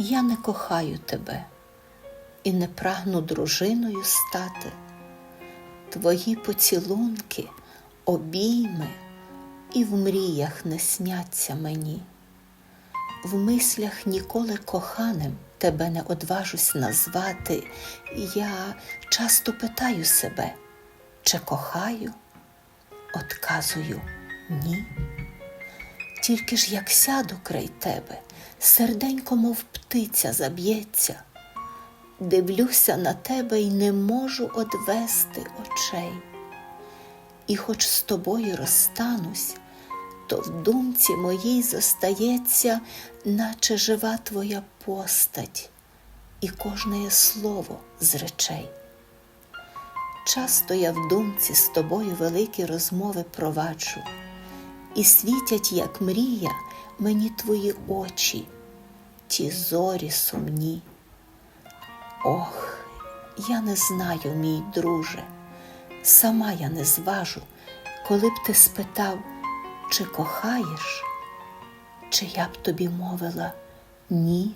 Я не кохаю тебе і не прагну дружиною стати. Твої поцілунки, обійми і в мріях не сняться мені. В мислях ніколи коханим тебе не одважусь назвати. Я часто питаю себе, чи кохаю? Отказую ні. Тільки ж як сяду край тебе, серденько, мов птиця, заб'ється. Дивлюся на тебе і не можу одвести очей. І хоч з тобою розстанусь, то в думці моїй зостається, наче жива твоя постать, і кожне слово з речей. Часто я в думці з тобою великі розмови проваджу, і світять, як мрія, мені твої очі, ті зорі сумні. Ох, я не знаю, мій друже, сама я не зважу, коли б ти спитав, чи кохаєш, чи я б тобі мовила ні.